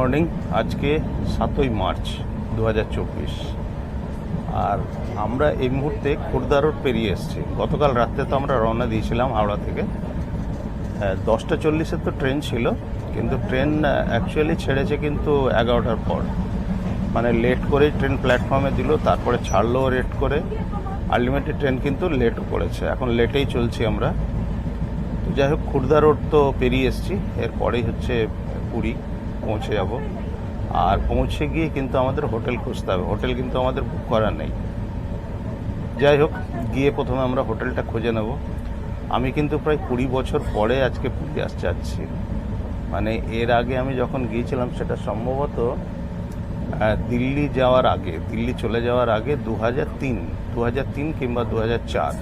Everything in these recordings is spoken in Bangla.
মর্নিং আজকে সাতই মার্চ দু হাজার চব্বিশ। আর আমরা এই মুহূর্তে খুর্দা রোড পেরিয়ে এসেছি। গতকাল রাত্রে তো আমরা রওনা দিয়েছিলাম হাওড়া থেকে। হ্যাঁ, দশটা চল্লিশের তো ট্রেন ছিল কিন্তু ট্রেন অ্যাকচুয়ালি ছেড়েছে কিন্তু এগারোটার পর। মানে লেট করেই ট্রেন প্ল্যাটফর্মে দিল তারপরে ছাড়লো রেট করে। আলটিমেটলি ট্রেন কিন্তু লেটও করেছে। এখন লেটেই চলছি আমরা। যাই হোক খুর্দা রোড তো পেরিয়ে এসেছি। এরপরেই হচ্ছে পুরী। পৌঁছে যাব। আর পৌঁছে গিয়ে কিন্তু আমাদের হোটেল খুঁজতে হবে। হোটেল কিন্তু আমাদের বুক করা নেই। যাই হোক, গিয়ে প্রথমে আমরা হোটেলটা খুঁজে নেব। আমি কিন্তু প্রায় কুড়ি বছর পরে আজকে পুরী আসতে যাচ্ছি। মানে এর আগে আমি যখন গিয়েছিলাম, সেটা সম্ভবত দিল্লি যাওয়ার আগে, দিল্লি চলে যাওয়ার আগে দু হাজার তিন দু হাজার তিন কিংবা দু হাজার চার।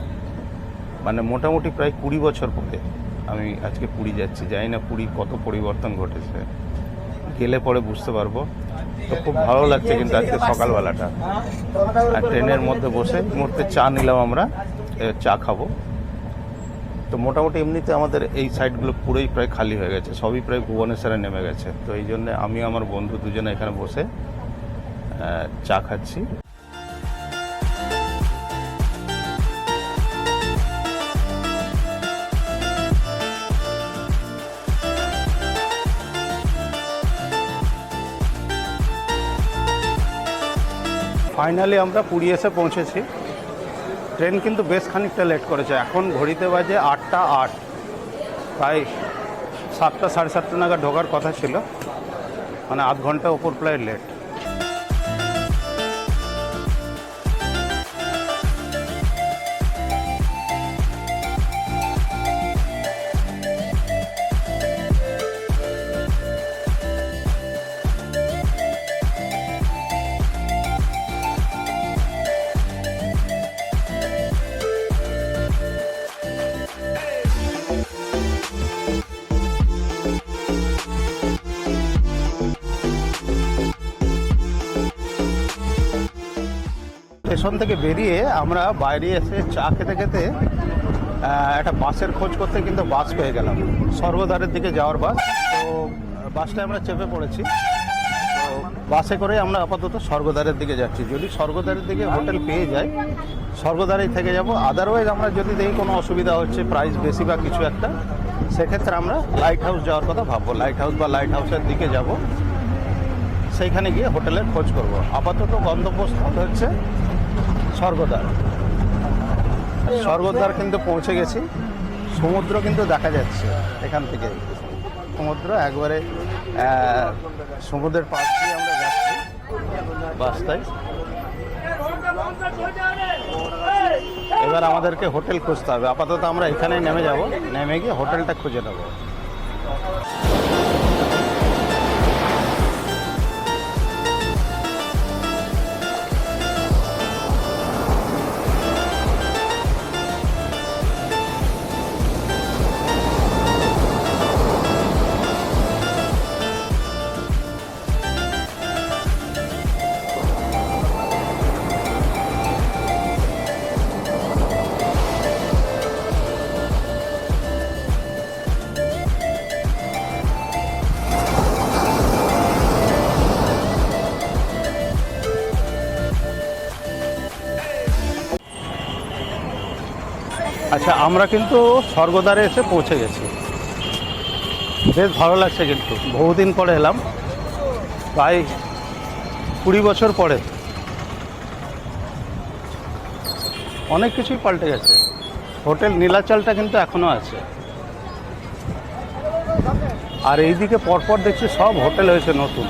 মানে মোটামুটি প্রায় কুড়ি বছর পরে আমি আজকে পুরী যাচ্ছি। জানি না পুরী কত পরিবর্তন ঘটেছে। গেলে পরে বুঝতে পারব। তো খুব ভালো লাগছে কিন্তু আজকে সকালবেলাটা। আর ট্রেনের মধ্যে বসে মুহূর্তে চা নিলাম আমরা চা খাব। তো মোটামুটি এমনিতে আমাদের এই সাইডগুলো পুরোই প্রায় খালি হয়ে গেছে, সবই প্রায় ভুবনেশ্বরে নেমে গেছে। তো এই জন্য আমি আমার বন্ধু দুজনে এখানে বসে চা খাচ্ছি। ফাইনালি আমরা পুরী এসে পৌঁছেছি। ট্রেন কিন্তু বেশ খানিকটা লেট করেছে। এখন ঘড়িতে বাজে আটটা আট। প্রায় সাতটা, সাড়ে সাতটা নাগাদ ঢোকার কথা ছিল। মানে আধ ঘণ্টা ওপর প্রায় লেট। স্টেশন থেকে বেরিয়ে আমরা বাইরে এসে চা খেতে খেতে একটা বাসের খোঁজ করতে কিন্তু বাস পেয়ে গেলাম। স্বর্গদ্বারের দিকে যাওয়ার বাস। তো, বাসটায় আমরা চেপে পড়েছি। তো, বাসে করে আমরা আপাতত স্বর্গদ্বারের দিকে যাচ্ছি। যদি স্বর্গদ্বারের দিকে হোটেল পেয়ে যাই, স্বর্গদ্বারেই থেকে যাব। আদারওয়াইজ আমরা যদি দেখি কোনো অসুবিধা হচ্ছে প্রাইস বেশি বা কিছু একটা, সেক্ষেত্রে আমরা লাইট হাউস যাওয়ার কথা ভাববো। লাইট হাউস বা লাইট হাউসের দিকে যাব। সেইখানে গিয়ে হোটেলের খোঁজ করব। আপাতত গন্তব্যস্থল হচ্ছে স্বর্গদ্বার। স্বর্গদ্বার কিন্তু পৌঁছে গেছি। সমুদ্র কিন্তু দেখা যাচ্ছে এখান থেকে। সমুদ্র একবারে সমুদ্রের পাশ দিয়ে আমরা যাচ্ছি বাসটায় এবার আমাদেরকে হোটেল খুঁজতে হবে। আপাতত আমরা এখানেই নেমে যাব। নেমে গিয়ে হোটেলটা খুঁজে নেব। আচ্ছা আমরা কিন্তু স্বর্গদ্বারে এসে পৌঁছে গেছি। বেশ ভালো লাগছে কিন্তু, বহুদিন পরে এলাম, প্রায় কুড়ি বছর পরে। অনেক কিছুই পাল্টে গেছে। হোটেল নীলাচলটা কিন্তু এখনও আছে। আর এইদিকে পরপর দেখছি সব হোটেল হয়েছে নতুন।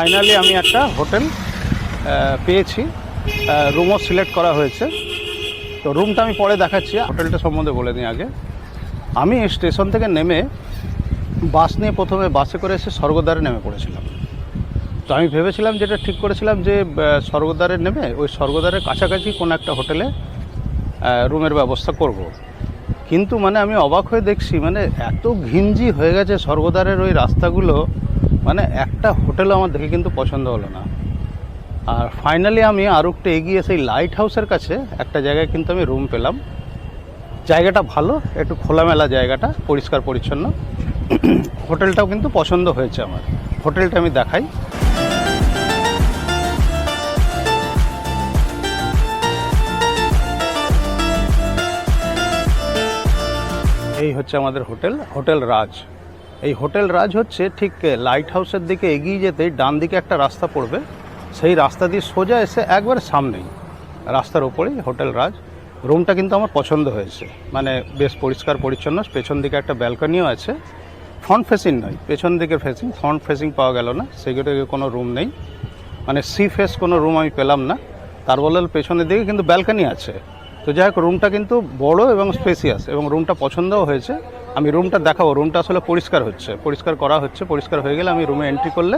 ফাইনালি আমি একটা হোটেল পেয়েছি। রুমও সিলেক্ট করা হয়েছে। তো রুমটা আমি পরে দেখাচ্ছি। হোটেলটা সম্বন্ধে বলে নিই আগে। আমি স্টেশন থেকে নেমে বাস নিয়ে প্রথমে বাসে করে এসে স্বর্গদ্বারে নেমে পড়েছিলাম। তো আমি ভেবেছিলাম যেটা ঠিক করেছিলাম যে স্বর্গদ্বারে নেমে ওই স্বর্গদ্বারের কাছাকাছি কোনো একটা হোটেলে রুমের ব্যবস্থা করব। কিন্তু মানে আমি অবাক হয়ে দেখছি মানে এত ঘিঞ্জি হয়ে গেছে স্বর্গদ্বারের ওই রাস্তাগুলো। মানে একটা হোটেলও আমার দেখে কিন্তু পছন্দ হলো না। আর ফাইনালি আমি আরও একটু এগিয়ে সেই লাইট হাউসের কাছে একটা জায়গায় কিন্তু আমি রুম পেলাম। জায়গাটা ভালো, একটু খোলামেলা জায়গাটা, পরিষ্কার পরিচ্ছন্ন। হোটেলটাও কিন্তু পছন্দ হয়েছে আমার। হোটেলটা আমি দেখাই। এই হচ্ছে আমাদের হোটেল হোটেল রাজ। এই হোটেল রাজ হচ্ছে ঠিক লাইট হাউসের দিকে এগিয়ে যেতেই ডান দিকে একটা রাস্তা পড়বে। সেই রাস্তা দিয়ে সোজা এসে একবারে সামনেই রাস্তার ওপরেই হোটেল রাজ। রুমটা কিন্তু আমার পছন্দ হয়েছে। মানে বেশ পরিষ্কার পরিচ্ছন্ন, পেছন দিকে একটা ব্যালকনিও আছে। ফ্রন্ট ফেসিং নয়, পেছন দিকে ফেসিং ফ্রন্ট ফেসিং পাওয়া গেল না। সেগুলো কোনো রুম নেই। মানে সি ফেস কোনো রুম আমি পেলাম না। তার বদলে পেছনের দিকে কিন্তু ব্যালকনি আছে। তো যাই হোক রুমটা কিন্তু বড় এবং স্পেসিয়াস এবং রুমটা পছন্দও হয়েছে। আমি রুমটা দেখাবো। রুমটা আসলে পরিষ্কার হচ্ছে। পরিষ্কার করা হচ্ছে। পরিষ্কার হয়ে গেলে আমি রুমে এন্ট্রি করলে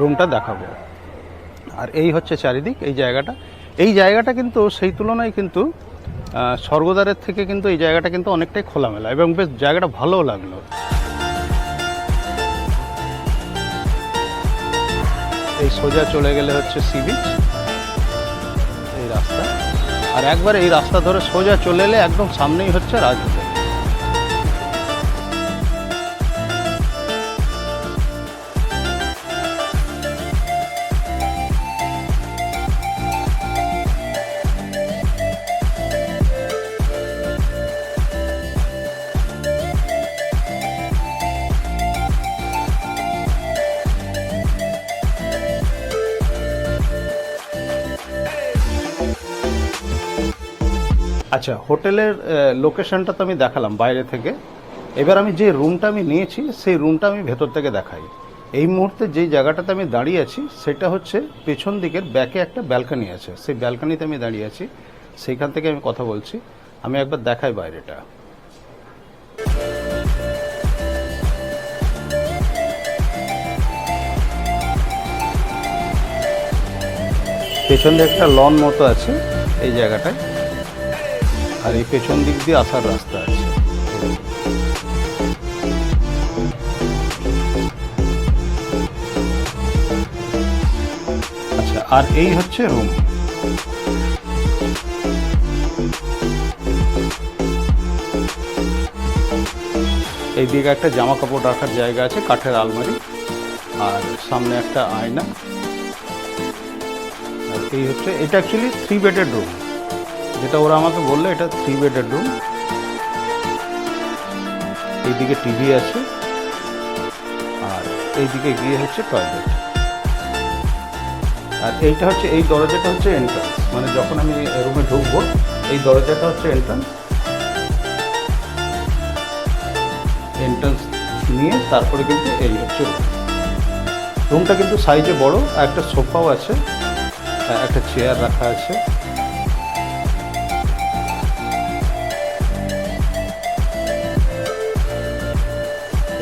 রুমটা দেখাবো। আর এই হচ্ছে চারিদিক, এই জায়গাটা। এই জায়গাটা কিন্তু সেই তুলনায় কিন্তু স্বর্গদ্বারের থেকে কিন্তু এই জায়গাটা কিন্তু অনেকটাই খোলামেলা এবং বেশ জায়গাটা ভালোও লাগল। এই সোজা চলে গেলে হচ্ছে সি বিচ এই রাস্তা। আর একবার এই রাস্তা ধরে সোজা চলে এলে একদম সামনেই হচ্ছে রাজ আচ্ছা হোটেলের লোকেশনটা তো আমি দেখালাম বাইরে থেকে। এবার আমি যে রুমটা আমি নিয়েছি, সেই রুমটা আমি ভেতর থেকে দেখাই। এই মুহূর্তে যেই জায়গাটাতে আমি দাঁড়িয়ে আছি, সেটা হচ্ছে পেছন দিকের ব্যাকে একটা ব্যালকনি আছে। সেই ব্যালকনিতে আমি দাঁড়িয়ে আছি। সেইখান থেকে আমি কথা বলছি। আমি একবার দেখাই বাইরেটা। পেছন দিকে একটা লন মতো আছে এই জায়গাটায়। আর এই পেছন দিক দিয়ে আসার রাস্তা আছে। আচ্ছা আর এই হচ্ছে রুম এই দিকে একটা জামা কাপড় রাখার জায়গা আছে, কাঠের আলমারি। আর সামনে একটা আয়না। আর এই হচ্ছে, এটা অ্যাকচুয়ালি থ্রি বেডেড রুম যেটা ওরা আমাকে বলল, এটা থ্রি বেডেড রুম এইদিকে টিভি আছে, আর এইদিকে গিয়ে হচ্ছে টয়লেট আর এইটা হচ্ছে, এই দরজাটা হচ্ছে এন্ট্রান্স মানে যখন আমি রুমে ঢুকবো, এই দরজাটা হচ্ছে এন্ট্রান্স এন্ট্রান্স নিয়ে তারপরে কিন্তু এই হচ্ছে রুম রুমটা কিন্তু সাইজে বড় একটা সোফাও আছে একটা চেয়ার রাখা আছে।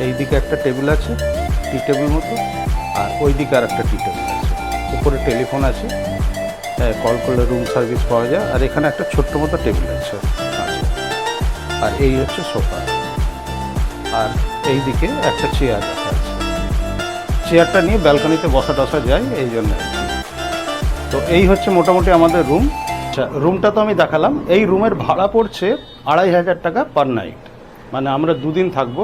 এইদিকে একটা টেবিল আছে, টি টেবিল মতো, আর ওই দিকে আর একটা টি টেবিল আছে। উপরে টেলিফোন আছে কল করলে রুম সার্ভিস পাওয়া যায়, আর এখানে একটা ছোট্ট মতো টেবিল আছে আর এই হচ্ছে সোফা। আর এই দিকে একটা চেয়ার আছে। চেয়ারটা নিয়ে ব্যালকনিতে বসা টসা যায়, এই জন্য তো এই হচ্ছে মোটামুটি আমাদের রুম। আচ্ছা রুমটা তো আমি দেখালাম। এই রুমের ভাড়া পড়ছে আড়াই হাজার টাকা পার নাইট। মানে আমরা দুদিন থাকব।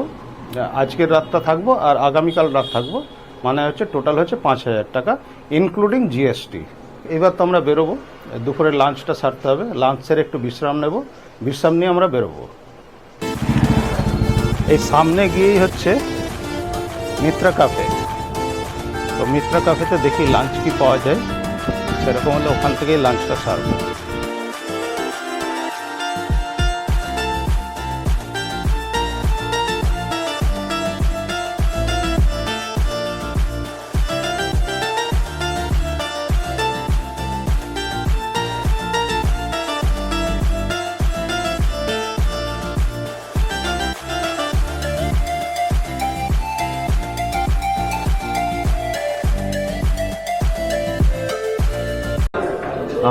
আজকের রাতটা থাকব আর আগামীকাল রাত থাকব। মানে হচ্ছে টোটাল হচ্ছে পাঁচ হাজার টাকা ইনক্লুডিং জিএসটি এবার তো আমরা বেরোবো দুপুরের লাঞ্চটা সারতে হবে লাঞ্চের একটু বিশ্রাম নেব, বিশ্রাম নিয়ে আমরা বেরোবো। এই সামনে গিয়েই হচ্ছে মিত্রা কাফে তো মিত্রা কাফেতে দেখি লাঞ্চ কি পাওয়া যায়, সেরকম হলে ওখান থেকেই লাঞ্চটা সারবো।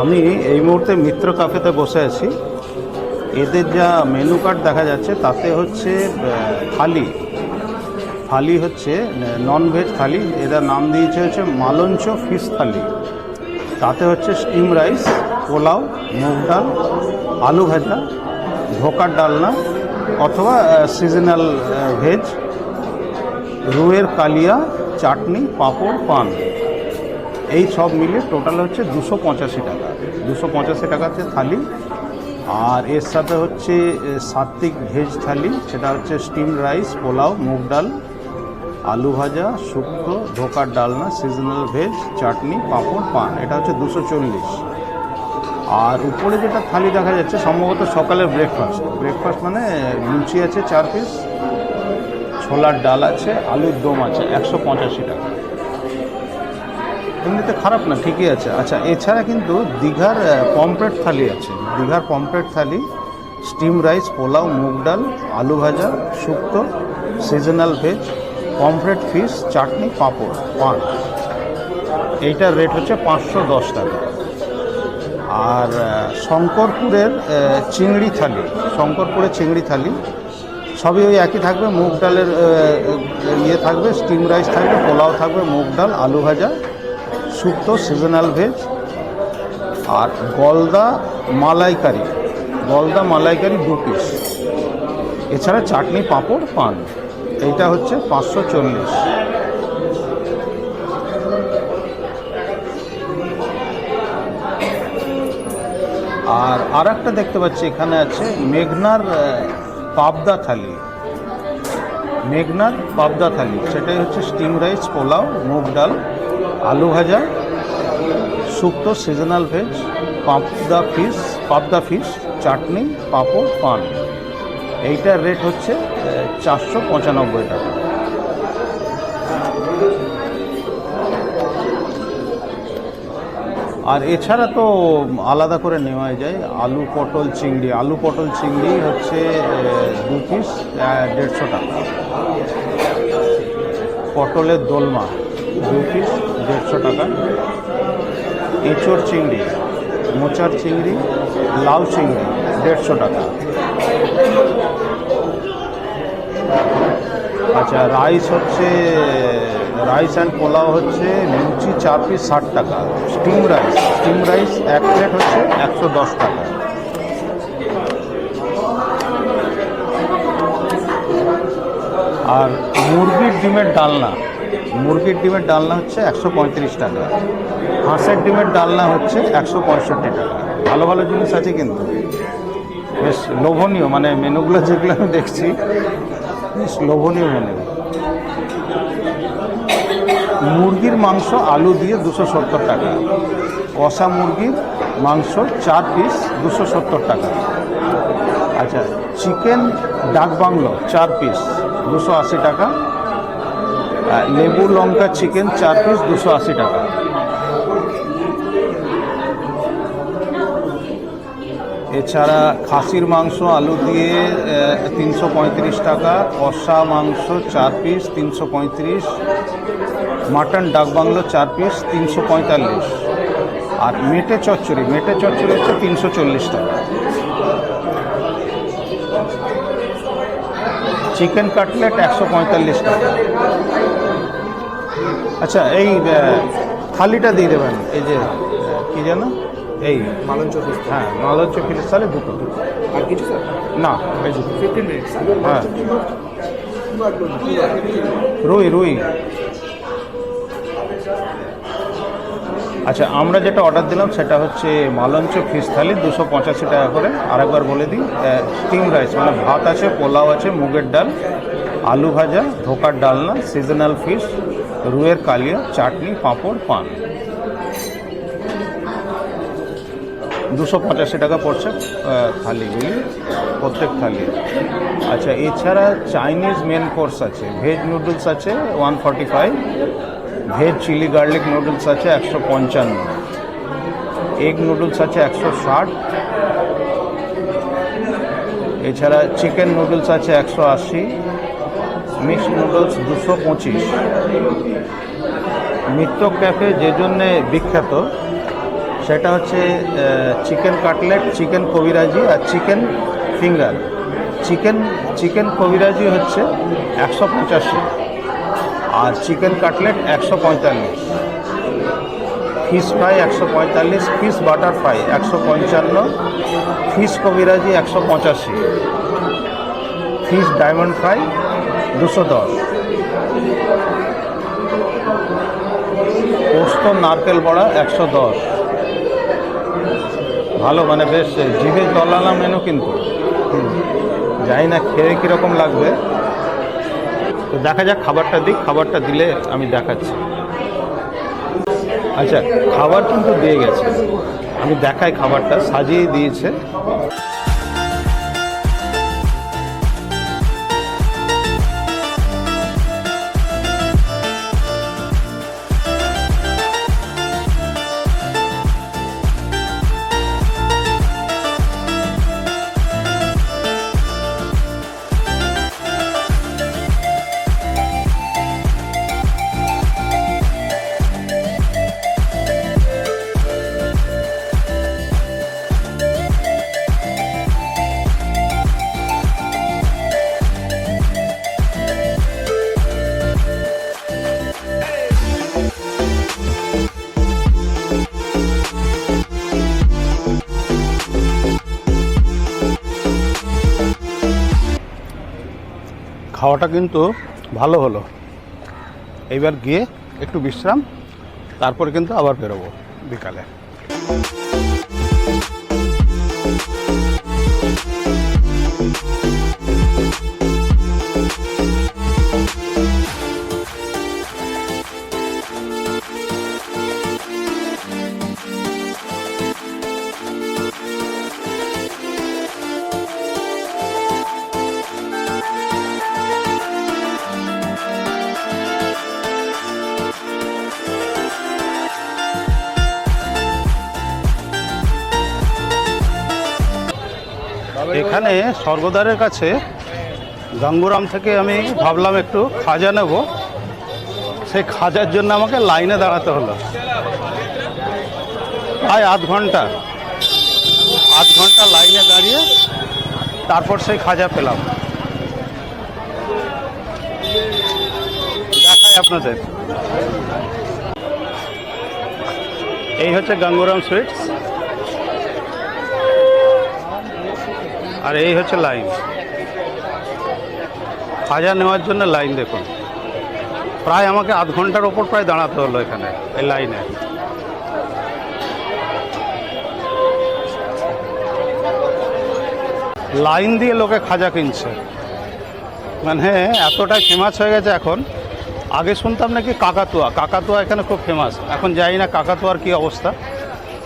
আমি এই মুহূর্তে মিত্র কাফেতে বসে আছি। এদের যা মেনু কার্ড দেখা যাচ্ছে, তাতে হচ্ছে থালি। থালি হচ্ছে নন ভেজ থালি। এদের নাম দিয়েছে হচ্ছে মালঞ্চ ফিশ থালি। তাতে হচ্ছে স্টিম রাইস পোলাও, মুগ ডাল, আলু ভাজা, ধোকার ডালনা অথবা সিজনাল ভেজ রুয়ের কালিয়া, চাটনি, পাঁপড়, পান। এই সব মিলে টোটাল হচ্ছে দুশো পঁচাশি টাকা। দুশো পঁচাশি টাকা হচ্ছে থালি। আর এর সাথে হচ্ছে সাত্বিক ভেজ থালি, সেটা হচ্ছে স্টিম রাইস পোলাও, মুগ ডাল, আলু ভাজা, শুক্তো, ধোকার ডালনা সিজনাল ভেজ চাটনি, পাঁপড়, পান। এটা হচ্ছে দুশো চল্লিশ। আর উপরে যেটা থালি দেখা যাচ্ছে, সম্ভবত সকালের ব্রেকফাস্ট ব্রেকফাস্ট মানে লুচি আছে চার পিস ছোলার ডাল আছে, আলুর দম আছে, একশো পঁচাশি টাকা। এমনিতে খারাপ না, ঠিকই আছে। আচ্ছা এছাড়া কিন্তু দীঘার পমপ্লেট থালি আছে। দীঘার পমপ্লেট থালি, স্টিম রাইস, পোলাও, মুগ ডাল, আলু ভাজা, শুক্তো সিজনাল ভেজ পমফ্রেট ফিশ, চাটনি, পাঁপড়, পান। এইটার রেট হচ্ছে পাঁচশো দশ টাকা। আর শঙ্করপুরের চিংড়ি থালি, শঙ্করপুরের চিংড়ি থালি, সবই ওই একই থাকবে। মুগ ডালের ইয়ে থাকবে, স্টিম রাইস থাকবে, পোলাও থাকবে, মুগ ডাল, আলু ভাজা শুক্তো সিজনাল ভেজ আর গলদা মালাইকারি। গলদা মালাইকারি দু পিস এছাড়া চাটনি পাঁপড় পান। এইটা হচ্ছে পাঁচশো চল্লিশ। আর আর একটা দেখতে পাচ্ছি, এখানে আছে মেঘনার পাবদা থালি। মেঘনার পাবদা থালি। সেটাই হচ্ছে স্টিম রাইস পোলাও, মুগ ডাল, আলু ভাজা, শুক্তো সিজনাল ভেজ পাবদা ফিশ পাবদা ফিশ চাটনি, পাঁপড়, পান। এইটার রেট হচ্ছে চারশো পঁচানব্বই টাকা। আর এছাড়া তো আলাদা করে নেওয়া যায়, আলু পটল চিংড়ি। আলু পটল চিংড়ি হচ্ছে দু পিস দেড়শো টাকা। পটলের দোলমা, দু পিস দেড়শো টাকা। এঁচোড় চিংড়ি, মোচার চিংড়ি, লাউ চিংড়ি, দেড়শো টাকা। আচ্ছা রাইস হচ্ছে, রাইস অ্যান্ড পোলাও হচ্ছে, লুচি চার পিস ষাট টাকা। স্টিম রাইস স্টিম রাইস এক প্লেট হচ্ছে একশো দশ টাকা। আর মুরগির ডিমের ডালনা, মুরগির ডিমের ডালনা হচ্ছে একশো পঁয়ত্রিশ টাকা। হাঁসের ডিমের ডালনা হচ্ছে একশো পঁয়ষট্টি টাকা। ভালো ভালো জিনিস আছে কিন্তু। বেশ লোভনীয় মানে মেনুগুলো যেগুলো আমি দেখছি, বেশ লোভনীয় মেনু মুরগির মাংস আলু দিয়ে দুশো সত্তর টাকা। কষা মুরগির মাংস চার পিস দুশো সত্তর টাকা। আচ্ছা চিকেন ডাক বাংলো চার পিস দুশো আশি টাকা। লেবু লঙ্কা চিকেন চার পিস দুশো আশি টাকা। এছাড়া খাসির মাংস, আলু দিয়ে তিনশো পঁয়ত্রিশ টাকা। কষা মাংস চার পিস তিনশো পঁয়ত্রিশ। মাটন ডাক বাংলো চার পিস তিনশো পঁয়তাল্লিশ। আর মেটে চচ্চড়ি মেটে চচ্চড়ি হচ্ছে তিনশো চল্লিশ টাকা। চিকেন কাটলেট একশো পঁয়তাল্লিশ টাকা। আচ্ছা এই থালিটা দিয়ে দেবেন। এই যে কি যেন? এই মালঞ্চ হ্যাঁ মালঞ্চ ফিলিস তাহলে দুটো। আর কিছু স্যার? না এই দুটো ফিফটিন মিনিটস হ্যাঁ। রুই রুই। আচ্ছা আমরা যেটা অর্ডার দিলাম সেটা হচ্ছে মালঞ্চ ফিশ থালি, দুশো পঁচাশি টাকা করে। আরেকবার বলে দিই স্টিম রাইস মানে ভাত আছে, পোলাও আছে, মুগের ডাল, আলু ভাজা, ধোকার ডালনা সিজনাল ফিশ রুয়ের কালিয়া, চাটনি, পাঁপড়, পান। দুশো পঁচাশি টাকা পড়ছে থালিগুলি, প্রত্যেক থালি। আচ্ছা এছাড়া চাইনিজ মেন কোর্স আছে ভেজ নুডলস আছে one forty five veg chilli garlic noodles আছে একশো পঞ্চান্ন। এগ নুডলস আছে একশো ষাট। এছাড়া চিকেন নুডলস আছে একশো আশি। মিক্সড নুডলস দুশো পঁচিশ। মিত্র ক্যাফে যে জন্যে বিখ্যাত, সেটা হচ্ছে চিকেন কাটলেট, চিকেন কবিরাজি আর চিকেন ফিঙ্গার। চিকেন চিকেন কবিরাজি হচ্ছে একশো পঁচাশি। আর চিকেন কাটলেট একশো পঁয়তাল্লিশ। ফিশ ফ্রাই একশো পঁয়তাল্লিশ, ফিশ বাটার ফ্রাই একশো পঞ্চান্ন, ফিশ কবিরাজি একশো পঁচাশি, ফিশ ডায়মন্ড ফ্রাই দুশো দশ। পোস্ত, নারকেল বড়া একশো দশ। ভালো মানে বেশ, জিভে জলানা মেনু কিন্তু। জানি না খেয়ে কীরকম লাগবে। তো দেখা যাক খাবারটা দিক, খাবারটা দিলে আমি দেখাচ্ছি। আচ্ছা খাবার কিন্তু দিয়ে গেছে। আমি দেখাই খাবারটা, সাজিয়ে দিয়েছে। খাওয়াটা কিন্তু ভালো হলো। এইবার গিয়ে একটু বিশ্রাম তারপরে কিন্তু আবার বেরোবো বিকালে। এখানে স্বর্গদ্বারের কাছে গঙ্গুরাম থেকে আমি ভাবলাম একটু খাজা নেব। সেই খাজার জন্য আমাকে লাইনে দাঁড়াতে হলো। প্রায় আধ ঘণ্টা। আধ ঘণ্টা লাইনে দাঁড়িয়ে তারপর সেই খাজা পেলাম। দেখাই আপনাদের। এই হচ্ছে গঙ্গুরাম সুইটস। আর এই হচ্ছে লাইন। খাজা নেওয়ার জন্য লাইন দেখুন। প্রায় আমাকে আধ ঘণ্টার ওপর প্রায় দাঁড়াতে হলো এখানে, এই লাইনে। লাইন দিয়ে লোকে খাজা কিনছে। মানে এতটাই ফেমাস হয়ে গেছে এখন। আগে শুনতাম নাকি কাকাতুয়া। কাকাতুয়া এখানে খুব ফেমাস এখন জানি না কাকাতুয়ার কি অবস্থা।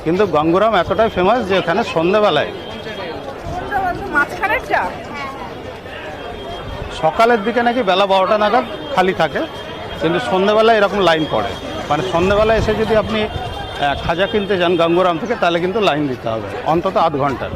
কিন্তু গঙ্গুরাম এতটাই ফেমাস যে এখানে সন্ধেবেলায় সকালের দিকে নাকি বেলা বারোটা নাগাদ খালি থাকে, কিন্তু সন্ধ্যেবেলা এরকম লাইন পড়ে। মানে সন্ধ্যেবেলা এসে যদি আপনি খাজা কিনতে যান গঙ্গুরাম থেকে, তাহলে কিন্তু লাইন দিতে হবে, অন্তত আধ ঘণ্টার।